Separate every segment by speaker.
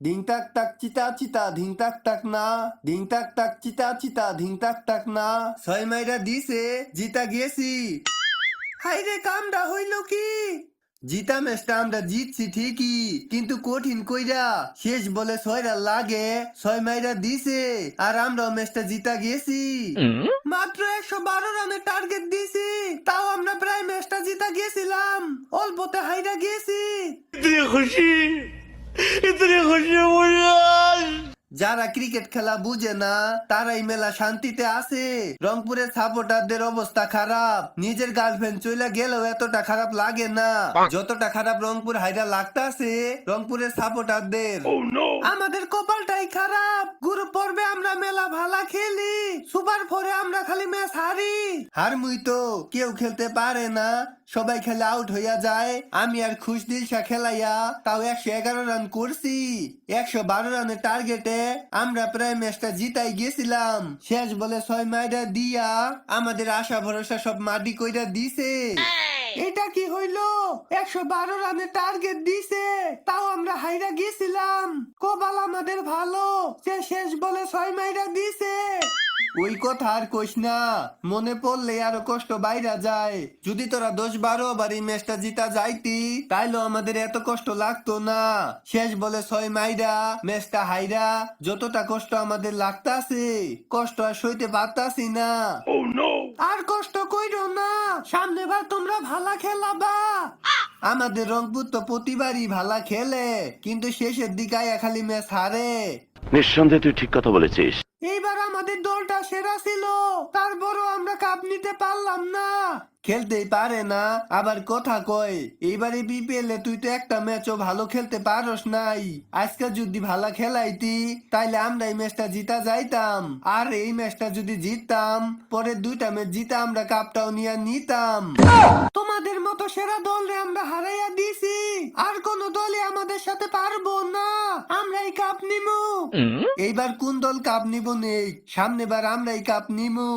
Speaker 1: ধিং তাক তাক চিতা চিতা ধিং তাক তাক না ধিং তাক তাক চিতা চিতা ধিং তাক তাক না ছয় মাইরা দিছে জিতা গিয়েছি হাইরে কামটা হইল কি? জিতা ম্যাচটা আমরা জিতছি ঠিকই কিন্তু কঠিন কইরা শেষ বলে ছয়রা লাগে। ছয় মাইরা দিছে আর আমরা ম্যাচটা জিতা গেছি। মাত্র একশো বারো রানের টার্গেট দিছি তাও আমরা প্রায় ম্যাচটা জিতা গেছিলাম। অল্পতে হাইরা গেছি।
Speaker 2: খুশি? ইতনি খুশি
Speaker 1: যারা ক্রিকেট খেলা বুঝে না তারাই মেলা শান্তিতে আছে। রংপুরের সাপোর্টারদের অবস্থা খারাপ। নিজের গার্লফ্রেন্ড চলে গেলেও এতটা খারাপ লাগে না। যতটা খারাপ রংপুর হাইরা লাগতাছে রংপুরের সাপোর্টারদের। oh আমাদের কপালটাই খারাপ। গ্রুপ পর্বে আমরা মেলা ভালা খেলি। সুপার ফোরে আমরা খালি ম্যাচ হারি। হারমুই তো কেউ খেলতে পারে না। সবাই খেলে আউট হইয়া যায়। আমি আর খুশ দিলসা খেলাইয়া তাও একশো এগারো রান করছি। একশো বারো রানের টার্গেটে আমরা প্রায় ম্যাচটা জিতাই গেছিলাম। শেষ বলে ছয় মাইরা দিয়া আমাদের আশা ভরসা সব মাটি কইরা দিছে। এটা কি হইল? একশো বারো রানের টার্গেট দিছে। তাও আমরা হাইরা গেছিলাম। কপাল আমাদের ভালো। সে শেষ বলে ছয় মাইরা দিছে। ওই কথা আর কইস না। মনে পড়লে আরও কষ্ট বাইরা যায়। যদি তোরা দশ বারো বার এই ম্যাচটা জিতা যাইতি তাইলে আমাদের এত কষ্ট লাগতো না। শেষ বলে ছয় মাইরা ম্যাচটা হাইরা যতটা কষ্ট আমাদের লাগতাছে কষ্ট আর সইতে পারতাছি না। আর কষ্ট কইরো না সামনে বার তোমরা ভালা খেলাবা। আমাদের রংপুর তো প্রতিবারই ভালা খেলে কিন্তু শেষের দিকে খালি ম্যাচ হারে।
Speaker 2: নিঃসন্দেহে তুই ঠিক কথা বলেছিস।
Speaker 1: এইবার আমাদের দলটা সেরা ছিল। তারপরও আমরা কাপ নিতে পারলাম না। খেলতেই পারে না। আবার কথা কয়, এইবারে বিপিএল এ তুই তো একটা ম্যাচও ভালো খেলতে পারস নাই। আজকে যদি ভালো খেলাইতি, তাইলে আমরা এই ম্যাচটা জিতা যাইতাম। আর এই ম্যাচটা যদি জিততাম পরে দুইটা ম্যাচ জিতা আমরা কাপটাও নিয়ে নিতাম। তোমাদের মতো সেরা দলে আমরা হারাইয়া দিছি। আর কোন দলে আমাদের সাথে পারব না। আমরা এই কাপ নিমু। এইবার কোন দল কাপ নিব নেই সামনে বার আমরাই কাপ নিমু।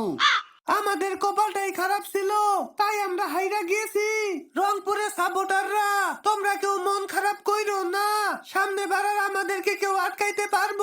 Speaker 1: আমাদের কপালটাই খারাপ ছিল, তাই আমরা হাইরা গিয়েছি। রংপুরের সাপোর্টাররা তোমরা কেউ মন খারাপ কইরো না। সামনে বার আমাদেরকে কেউ আটকাইতে পারব